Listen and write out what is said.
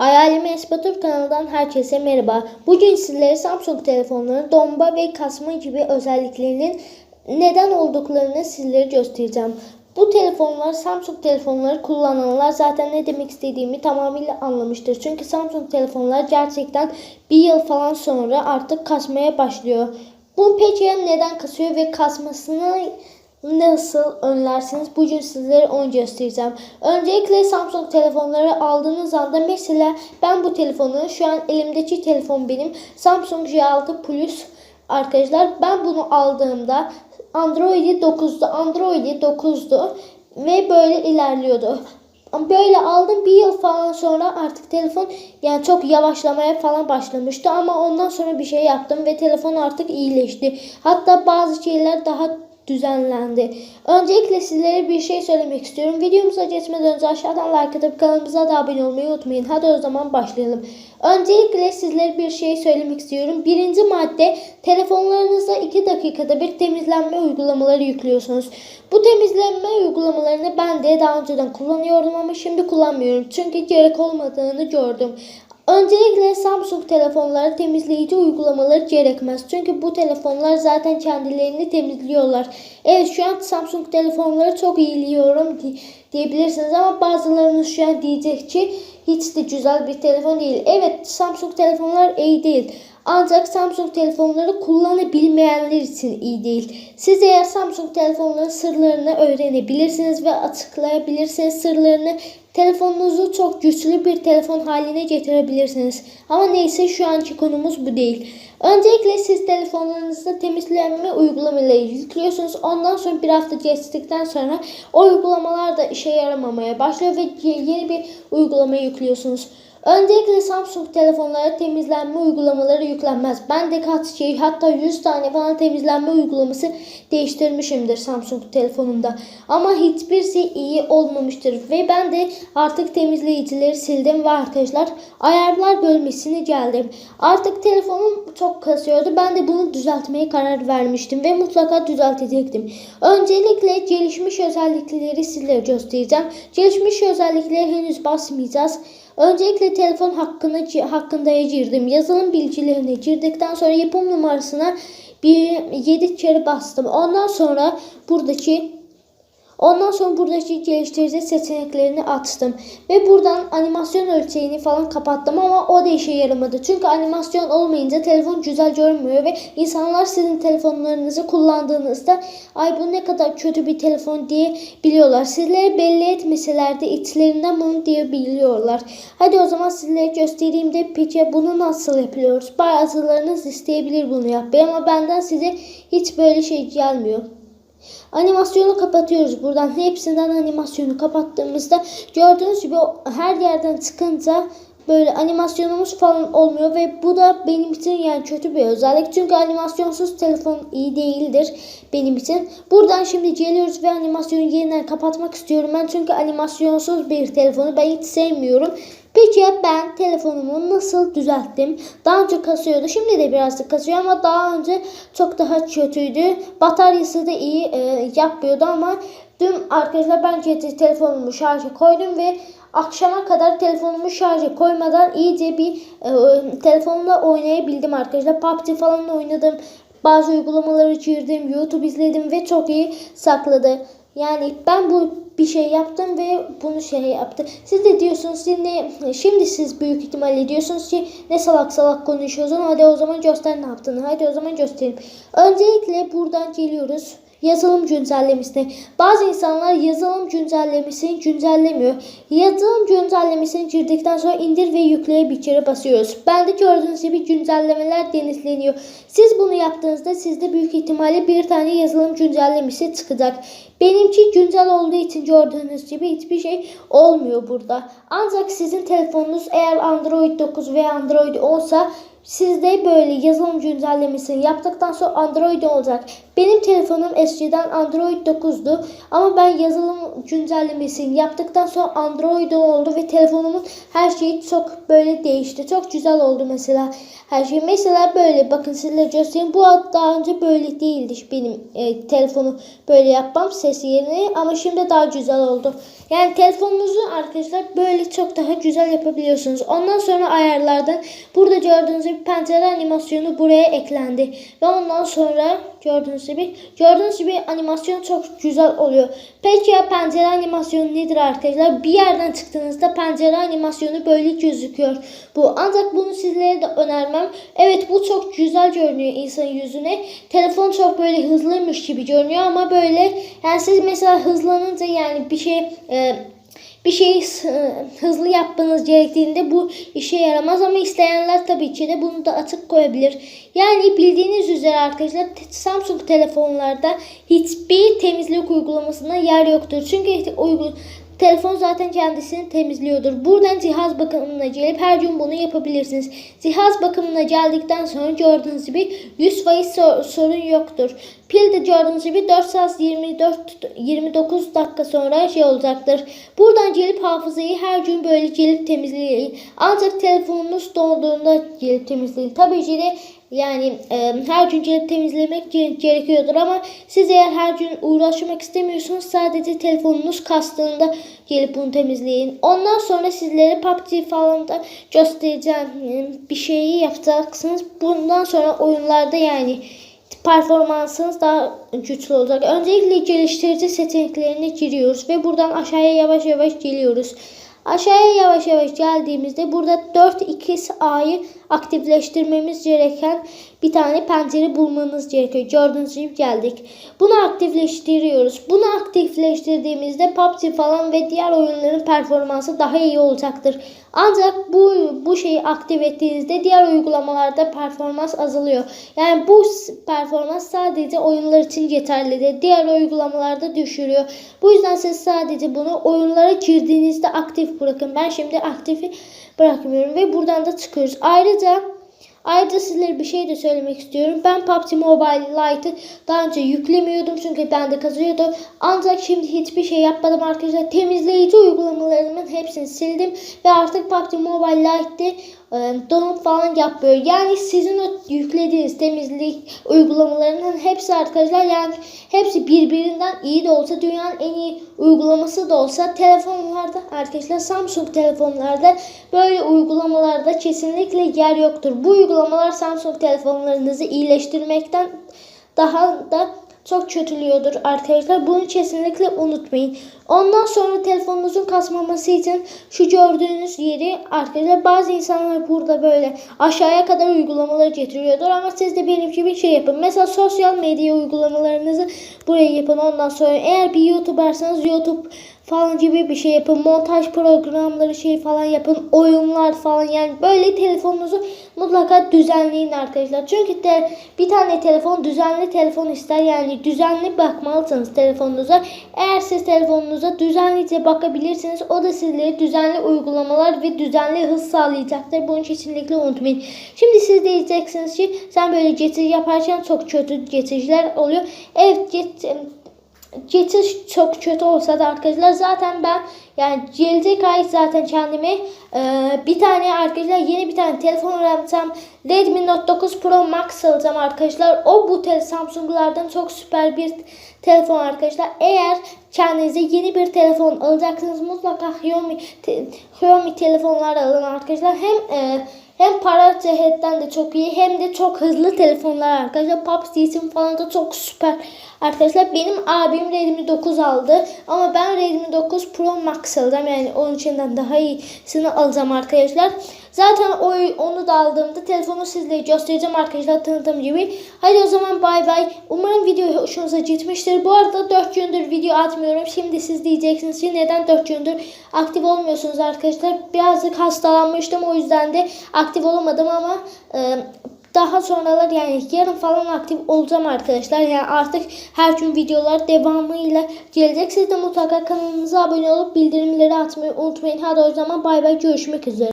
Hayalim Espatur kanalından herkese merhaba. Bugün sizlere Samsung telefonlarının donma ve kasma gibi özelliklerinin neden olduklarını sizlere göstereceğim. Bu telefonlar Samsung telefonları kullananlar zaten ne demek istediğimi tamamıyla anlamıştır. Çünkü Samsung telefonlar gerçekten bir yıl falan sonra artık kasmaya başlıyor. Bu peki neden kasıyor ve kasmasını nasıl önlersiniz? Bugün sizlere onu göstereceğim. Öncelikle Samsung telefonları aldığınız anda mesela ben bu telefonu şu an elimdeki telefon benim Samsung J6 Plus arkadaşlar ben bunu aldığımda Android'i 9'du. Android'i 9'du ve böyle ilerliyordu. Böyle aldım bir yıl falan sonra artık telefon yani çok yavaşlamaya falan başlamıştı ama ondan sonra bir şey yaptım ve telefon artık iyileşti. Hatta bazı şeyler daha düzenlendi. Öncelikle sizlere bir şey söylemek istiyorum. Videomuza geçmeden önce aşağıdan like atıp kanalımıza da abone olmayı unutmayın. Hadi o zaman başlayalım. Öncelikle sizlere bir şey söylemek istiyorum. Birinci madde telefonlarınıza 2 dakikada bir temizlenme uygulamaları yüklüyorsunuz. Bu temizlenme uygulamalarını ben de daha önceden kullanıyordum ama şimdi kullanmıyorum. Çünkü gerek olmadığını gördüm. Öncelikle Samsung telefonları temizleyici uygulamaları gerekmez. Çünkü bu telefonlar zaten kendilerini temizliyorlar. Evet şu an Samsung telefonları çok iyiliyorum diyebilirsiniz ama bazılarınız şu an diyecek ki hiç de güzel bir telefon değil. Evet Samsung telefonlar iyi değil. Ancak Samsung telefonları kullanabilmeyenler için iyi değil. Siz eğer Samsung telefonların sırlarını öğrenebilirsiniz ve açıklayabilirsiniz sırlarını telefonunuzu çok güçlü bir telefon haline getirebilirsiniz. Ama neyse şu anki konumuz bu değil. Öncelikle siz telefonlarınızda temizlenme uygulamaları yüklüyorsunuz. Ondan sonra bir hafta geçtikten sonra o uygulamalar da işe yaramamaya başlıyor ve yeni bir uygulama yüklüyorsunuz. Öncelikle Samsung telefonlara temizlenme uygulamaları yüklenmez. Ben de kaç şey hatta 100 tane falan temizlenme uygulaması değiştirmişimdir Samsung telefonumda. Ama hiçbirisi iyi olmamıştır ve ben de artık temizleyicileri sildim ve arkadaşlar ayarlar bölmesine geldim. Artık telefonum çok kasıyordu. Ben de bunu düzeltmeye karar vermiştim ve mutlaka düzeltecektim. Öncelikle gelişmiş özellikleri sizlere göstereceğim. Gelişmiş özellikleri henüz basmayacağız. Öncelikle telefon hakkını hakkında girdim. Yazılım bilgilerine girdikten sonra yapım numarasına bir 7 kere bastım. Ondan sonra buradaki Ondan sonra buradaki geliştirici seçeneklerini açtım. Ve buradan animasyon ölçeğini falan kapattım ama o da işe yaramadı. Çünkü animasyon olmayınca telefon güzel görünmüyor ve insanlar sizin telefonlarınızı kullandığınızda ay bu ne kadar kötü bir telefon diye biliyorlar. Sizlere belli etmeseler de içlerinden bunu diye biliyorlar. Hadi o zaman sizlere göstereyim de peki bunu nasıl yapıyoruz? Bazılarınız isteyebilir bunu yapmayı ama benden size hiç böyle şey gelmiyor. Animasyonu kapatıyoruz buradan. Hepsinden animasyonu kapattığımızda gördüğünüz gibi her yerden çıkınca böyle animasyonumuz falan olmuyor ve bu da benim için yani kötü bir özellik. Çünkü animasyonsuz telefon iyi değildir benim için. Buradan şimdi geliyoruz ve animasyonu yeniden kapatmak istiyorum ben. Çünkü animasyonsuz bir telefonu ben hiç sevmiyorum. Peki ben telefonumu nasıl düzelttim? Daha önce kasıyordu. Şimdi de birazcık kasıyor ama daha önce çok daha kötüydü. Bataryası da iyi e, yapmıyordu ama dün arkadaşlar ben telefonumu şarja koydum ve akşama kadar telefonumu şarja koymadan iyice bir e, telefonla oynayabildim arkadaşlar. PUBG falan oynadım. Bazı uygulamaları girdim, YouTube izledim ve çok iyi sakladı. Yani ben bu bir şey yaptım ve bunu şey yaptı. Siz de diyorsunuz şimdi, şimdi siz büyük ihtimalle diyorsunuz ki ne salak salak konuşuyorsun. Hadi o zaman göster ne yaptığını. Hadi o zaman göstereyim. Öncelikle buradan geliyoruz yazılım güncellemesine. Bazı insanlar yazılım güncellemesini güncellemiyor. Yazılım güncellemesini girdikten sonra indir ve yükleye bir kere basıyoruz. Ben de gördüğünüz gibi güncellemeler denizleniyor. Siz bunu yaptığınızda sizde büyük ihtimalle bir tane yazılım güncellemesi çıkacak. Benimki güncel olduğu için gördüğünüz gibi hiçbir şey olmuyor burada. Ancak sizin telefonunuz eğer Android 9 veya Android 10 Sizde böyle yazılım güncellemesini yaptıktan sonra Android olacak. Benim telefonum eskiden Android 9'du ama ben yazılım güncellemesini yaptıktan sonra Android oldu ve telefonumun her şeyi çok böyle değişti. Çok güzel oldu mesela her şey. Mesela böyle bakın sizlere göstereyim. Bu daha önce böyle değildi benim e, telefonu böyle yapmam ses yerine ama şimdi daha güzel oldu. Yani telefonunuzu arkadaşlar böyle çok daha güzel yapabiliyorsunuz. Ondan sonra ayarlardan burada gördüğünüz gibi pencere animasyonu buraya eklendi. Ve ondan sonra gördüğünüz gibi gördüğünüz gibi animasyon çok güzel oluyor. Peki ya pencere animasyonu nedir arkadaşlar? Bir yerden çıktığınızda pencere animasyonu böyle gözüküyor. Bu ancak bunu sizlere de önermem. Evet bu çok güzel görünüyor insanın yüzüne. Telefon çok böyle hızlıymış gibi görünüyor ama böyle yani siz mesela hızlanınca yani bir şey e, bir şeyi hızlı yapmanız gerektiğinde bu işe yaramaz ama isteyenler tabii ki de bunu da açık koyabilir. Yani bildiğiniz üzere arkadaşlar Samsung telefonlarda hiçbir temizlik uygulamasına yer yoktur. Çünkü uygul Telefon zaten kendisini temizliyordur. Buradan cihaz bakımına gelip her gün bunu yapabilirsiniz. Cihaz bakımına geldikten sonra gördüğünüz gibi 100 faiz sorun yoktur. Pil de gördüğünüz gibi 4 saat 24 29 dakika sonra şey olacaktır. Buradan gelip hafızayı her gün böyle gelip temizleyin. Ancak telefonunuz dolduğunda gelip temizleyin. Tabii ki de yani e, her gün gelip temizlemek gerekiyordur ama siz eğer her gün uğraşmak istemiyorsanız sadece telefonunuz kastığında gelip bunu temizleyin. Ondan sonra sizlere PUBG falan da göstereceğim bir şeyi yapacaksınız. Bundan sonra oyunlarda yani performansınız daha güçlü olacak. Öncelikle geliştirici seçeneklerine giriyoruz ve buradan aşağıya yavaş yavaş geliyoruz. Aşağıya yavaş yavaş geldiğimizde burada 4-2A'yı aktifleştirmemiz gereken bir tane pencere bulmanız gerekiyor. Gördüğünüz gibi geldik. Bunu aktifleştiriyoruz. Bunu aktifleştirdiğimizde PUBG falan ve diğer oyunların performansı daha iyi olacaktır. Ancak bu bu şeyi aktif ettiğinizde diğer uygulamalarda performans azalıyor. Yani bu performans sadece oyunlar için yeterlidir. Diğer uygulamalarda düşürüyor. Bu yüzden siz sadece bunu oyunlara girdiğinizde aktif bırakın. Ben şimdi aktifi bırakmıyorum ve buradan da çıkıyoruz. Ayrıca Ayrıca sizlere bir şey de söylemek istiyorum. Ben PUBG Mobile Lite'ı daha önce yüklemiyordum çünkü bende kazıyordu. Ancak şimdi hiçbir şey yapmadım arkadaşlar. Temizleyici uygulamalarımın hepsini sildim ve artık PUBG Mobile Lite'de e, donup falan yapmıyor. Yani sizin o yüklediğiniz temizlik uygulamalarının hepsi arkadaşlar yani hepsi birbirinden iyi de olsa dünyanın en iyi uygulaması da olsa telefonlarda arkadaşlar Samsung telefonlarda böyle uygulamalarda kesinlikle yer yoktur. Bu uygulamalar Samsung telefonlarınızı iyileştirmekten daha da çok kötülüyordur arkadaşlar. Bunu kesinlikle unutmayın. Ondan sonra telefonunuzun kasmaması için şu gördüğünüz yeri arkadaşlar bazı insanlar burada böyle aşağıya kadar uygulamaları getiriyordur ama siz de benim gibi şey yapın. Mesela sosyal medya uygulamalarınızı buraya yapın. Ondan sonra eğer bir YouTuber'sanız YouTube falan gibi bir şey yapın. Montaj programları şey falan yapın. Oyunlar falan yani böyle telefonunuzu mutlaka düzenleyin arkadaşlar. Çünkü de bir tane telefon düzenli telefon ister. Yani düzenli bakmalısınız telefonunuza. Eğer siz telefonunuza düzenlice bakabilirsiniz. O da sizlere düzenli uygulamalar ve düzenli hız sağlayacaktır. Bunu kesinlikle unutmayın. Şimdi siz diyeceksiniz ki sen böyle getiri yaparken çok kötü getiriciler oluyor. Evet get geçiş çok kötü olsa da arkadaşlar zaten ben yani gelecek ay zaten kendime e, bir tane arkadaşlar yeni bir tane telefon alacağım. Redmi Note 9 Pro Max alacağım arkadaşlar. O bu tel Samsung'lardan çok süper bir telefon arkadaşlar. Eğer kendinize yeni bir telefon alacaksınız mutlaka Xiaomi te, Xiaomi telefonlar alın arkadaşlar. Hem e, hem para cihetten de çok iyi hem de çok hızlı telefonlar arkadaşlar. PUBG için falan da çok süper. Arkadaşlar benim abim Redmi 9 aldı. Ama ben Redmi 9 Pro Max alacağım. Yani onun içinden daha iyisini alacağım arkadaşlar. Zaten o, onu da aldığımda telefonu sizlere göstereceğim arkadaşlar tanıtım gibi. Hadi o zaman bay bay. Umarım video hoşunuza gitmiştir. Bu arada 4 gündür video atmıyorum. Şimdi siz diyeceksiniz ki neden 4 gündür aktif olmuyorsunuz arkadaşlar. Birazcık hastalanmıştım o yüzden de aktif olamadım ama e, daha sonralar yani yarın falan aktif olacağım arkadaşlar. Yani artık her gün videolar devamıyla gelecek. Siz de mutlaka kanalımıza abone olup bildirimleri atmayı unutmayın. Hadi o zaman bay bay görüşmek üzere.